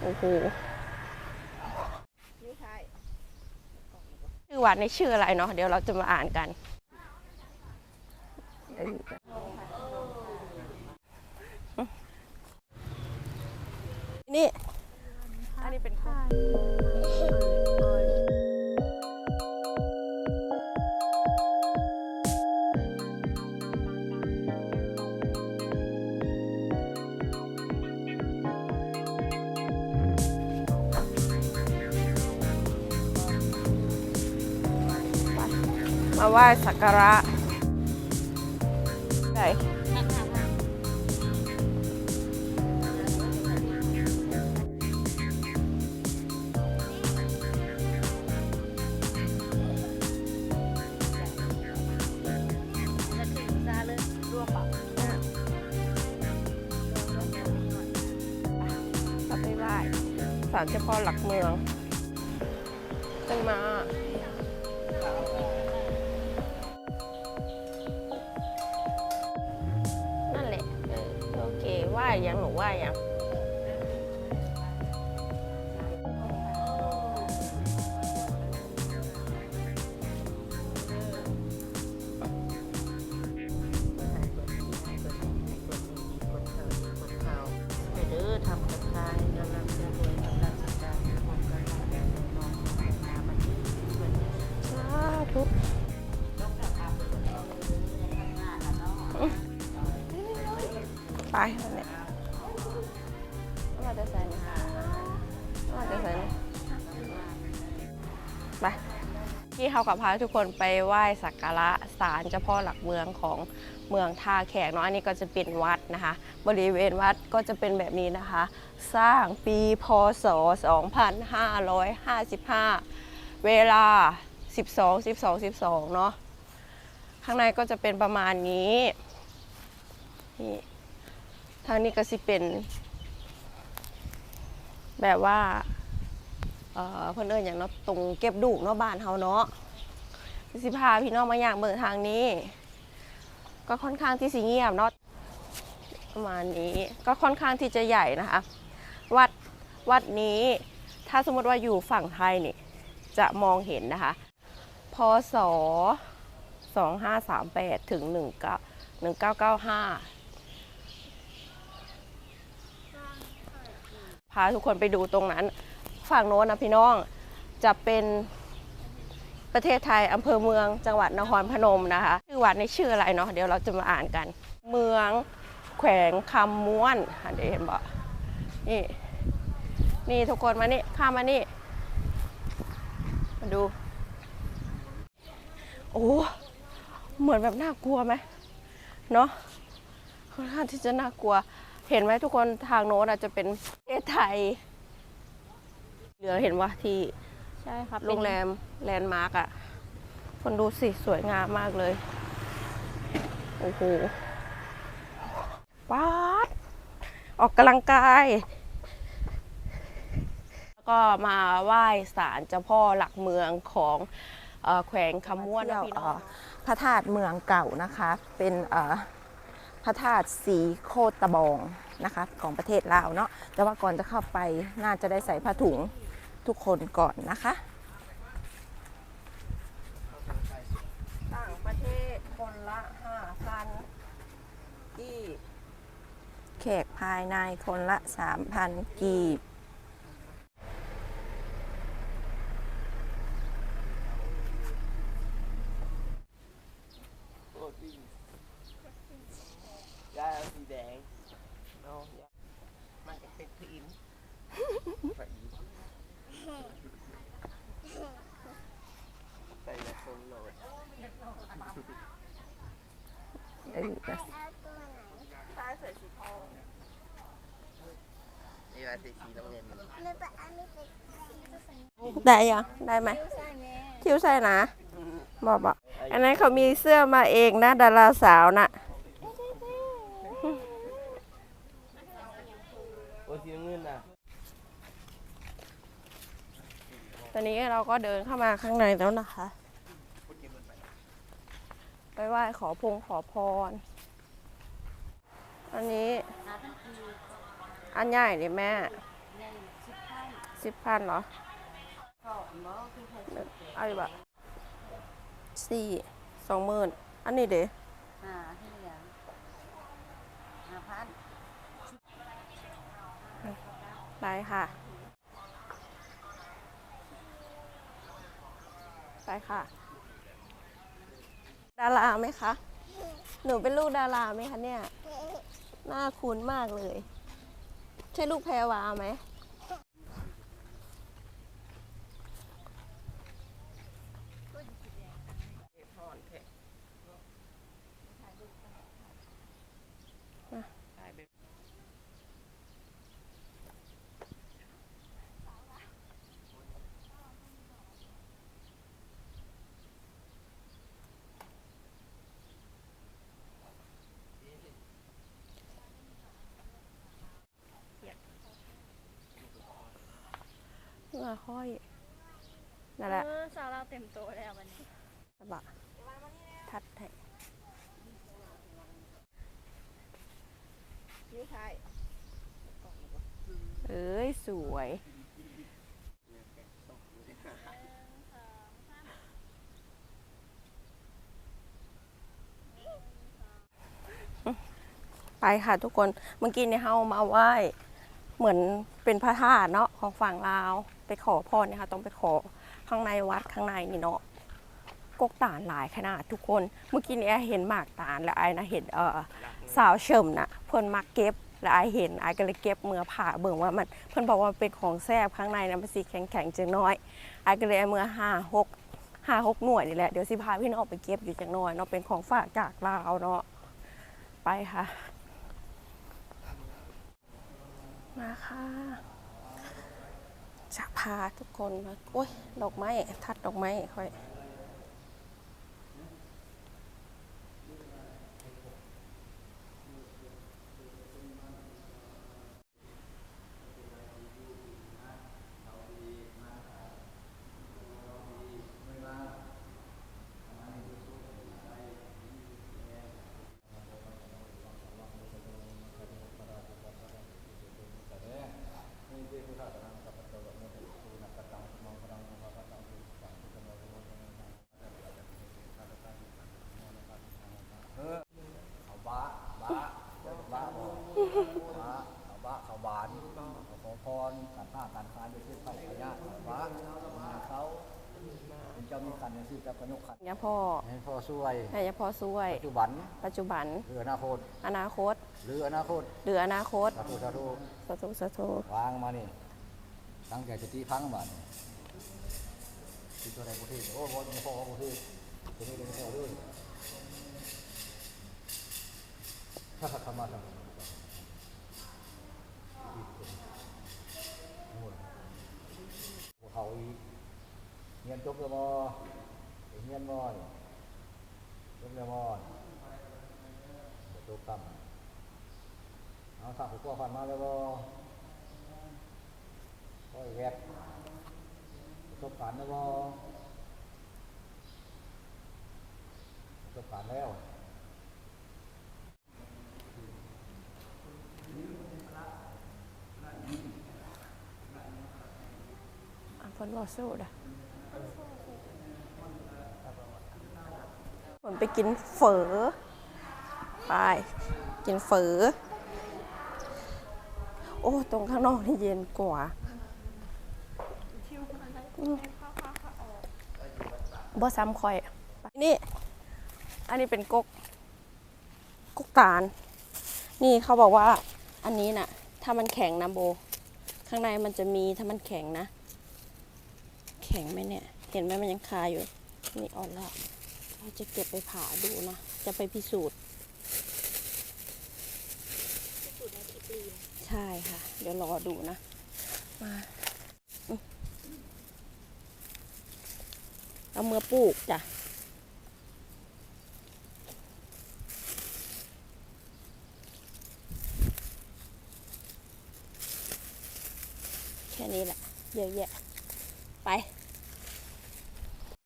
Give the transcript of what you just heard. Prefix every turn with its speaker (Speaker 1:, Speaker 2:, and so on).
Speaker 1: โอ้โหชื่อวัดในชื่ออะไรเนาะเดี๋ยวเราจะมาอ่านกันนี่ อันนี้เป็นข้อ มาไหว้สักการะไหนก็ไปไหว้ศาลเจ้าพ่อหลักเมืองจังมา เคไหว้ากับพาทุกคนไปไหว้สักการะศาลเจ้าพ่อหลักเมืองของเมืองท่าแขกเนาะอันนี้ก็จะเป็นวัดนะคะ บริเวณวัดก็จะเป็นแบบนี้นะคะ สร้างปีพศ 2555 เวลา 12 12 12 เนาะข้างในก็จะเป็นประมาณนี้นี่ทางนี้ก็สิเป็น แบบว่าเอ่อเพื่อนเอิญอย่างเนาะตรงเก็บดูกเนาะบ้านเฮาเนาะ สิพาพี่น้องมาอย่างเบิ่งทางนี้ ก็ค่อนข้างที่สิเงียบเนาะประมาณนี้ก็ค่อนข้างที่จะใหญ่นะคะ วัดวัดนี้ถ้าสมมติว่าอยู่ฝั่งไทยนี่จะมองเห็นนะคะพศ2538 ถึง 19 1995 พาทุกคนไปดูตรงนั้น ฝั่งโน้นนะพี่น้องจะเป็น ประเทศไทยอำเภอเมืองจังหวัดนครพนมนะคะ ชื่อวัดในชื่ออะไรเนาะเดี๋ยวเราจะมาอ่านกัน เมืองแขวงคำม้วนอะเดี๋ยวเห็นบอกนี่นี่ทุกคนมานี่ข้ามมานี่มาดู โอ้เหมือนแบบน่ากลัวไหมเนาะค่อนข้างที่จะน่ากลัว เห็นไหมทุกคนทางโน้นอาจจะเป็นประเทศไทยเหลือเห็นว่าที่
Speaker 2: ช่ครับ
Speaker 1: โรงแรมแลนด์มาร์กอะคนดูสิ สวยงามมากเลย โอ้โหป๊าดออกกำลังกาย แล้วก็มาไหว้ศาลเจ้าพ่อหลักเมืองของเอ่อแขวงคำม้วนนะพี่น้อง
Speaker 2: พระธาตุเมืองเก่านะคะ เป็นเอ่อพระธาตุสีโคตะบองนะคะ ของประเทศลาวเนาะแต่ว่าก่อนจะเข้าไปน่าจะได้ใส่ผ้าถุง ทุกคนก่อนนะคะ
Speaker 1: ต่างประเทศคนละห้าพันที่
Speaker 2: แขกภายในคนละ3,000กีบ
Speaker 3: ได้เอาสีแดง
Speaker 1: เนาะเดี๋ยวมันจะเป็นครีม
Speaker 3: ใส่อีกใส่ยาชมโหลด
Speaker 2: เออ
Speaker 1: ใช่ใส่สีทอง
Speaker 3: นี่ว่าสีสีน้ำเงิน
Speaker 1: ได้ยังได้ไหมทิวใส่นะบอกบอกอันนั้นเขามีเสื้อมาเองนะดาราสาวน่ะ
Speaker 3: โอ้สีน้ำเงินน่ะ
Speaker 1: ตอนนี้เราก็เดินเข้ามาข้างในแล้วนะคะ ไปไหว้ขอพงขอพร อันนี้ อันใหญ่ดิแม่
Speaker 2: ส
Speaker 1: สิบพันเหรอเอาอีกแบบสี่สองหมื่นอันนี้เด้
Speaker 4: อ่าที่เหลือห้าพัน
Speaker 1: ได้ค่ะ ไปค่ะ ดาราไหมคะ หนูเป็นลูกดาราไหมคะเนี่ย หน้าคุ้นมากเลย ใช่ลูกแพรวาไหม เงาห้อยนั่นแหละ
Speaker 5: เออสาวเราเต็มโตะแล้ววันนี้
Speaker 1: กระบะทัดให้เอ้ย สวยไปค่ะทุกคน เมื่อกี้เนี่ยเฮามาไหว้ เหมือนเป็นพระธาตุเนาะของฝั่งลาวไปขอพรเนี่ยค่ะต้องไปขอข้างในวัดข้างในนี่เนาะกกตาลหลายขนาดทุกคน เมื่อกี้เนี่ยเห็นหมากตาลแล้วไอ้นะเห็นเออสาวเฉิมนะเพิ่นมาเก็บแล้วไอ้เห็นไอ้ก็เลยเก็บเมื่อผ่าเบิ่งว่ามันเพิ่นบอกว่าเป็นของแซ่บข้างในนะมันสีแข็งๆจังน้อยไอ้ก็เลยเมื่อห้าหกห้าหกหน่วยนี่แหละเดี๋ยวสิพาพี่น้องไปเก็บอยู่จังน้อยเนาะเป็นของฝากจากลาวเนาะไปค่ะ มาค่ะจะพาทุกคนมาโอ้ยดอกไม้ทัดดอกไม้ค่อย
Speaker 6: เขาบ้าบ้าบ้าบอกบ้าเขาบ้าเขาบานเขาขอ พรการค้าการค้าด้วยที่เข้าขยะเขาบ้าเขาเป็นเจ้ามีคันในชื่อเจ้าพนุคัน
Speaker 1: ยาพ่อ
Speaker 6: ให้พ่อช่วย
Speaker 1: ให้ยาพ่อช่วย
Speaker 6: ปัจจุบัน
Speaker 1: ปัจจุบัน
Speaker 6: หรืออนาคต
Speaker 1: อนาคต
Speaker 6: หรืออนาคต
Speaker 1: หรืออนาคต
Speaker 6: สาธุสาธุ
Speaker 1: สาธุสาธุ
Speaker 6: วางมานี่ตั้งใจจะตีพังบ้านตีตัวใดกูที่โอ้โหจะพ่อกูที่ตัวนี้เป็นพ่อด้วยถ้าทำมาทำ เขาอีเงียนจบแล้วบ่เงียนบ่อยจบแล้วบ่จบกรรมเอาสักหัวฟันมาแล้วบ่โอ้ยแวดประสบการแล้วบ่ประสบการแล้ว
Speaker 1: อะเพิ่นบอกสู้ดะผนไปกินเฝอ ไป กินเฝอ โอ้ ตรงข้างนอกนี่เย็นกว่าบ่ซ้ำคอย นี่ อันนี้เป็นกก กกตาล นี่เขาบอกว่า อันนี้น่ะ ถ้ามันแข็งนะโบ ข้างในมันจะมีถ้ามันแข็งนะ แข็งไหมเนี่ย เห็นไหมมันยังคาอยู่ นี่อ่อนแล้วเราจะเก็บไปผ่าดูนะ จะไปพิสูจน์ใช่ค่ะ เดี๋ยวรอดูนะ มาเอาเมื่อปลูกจ้ะแค่นี้แหละเยอะแยะ ไป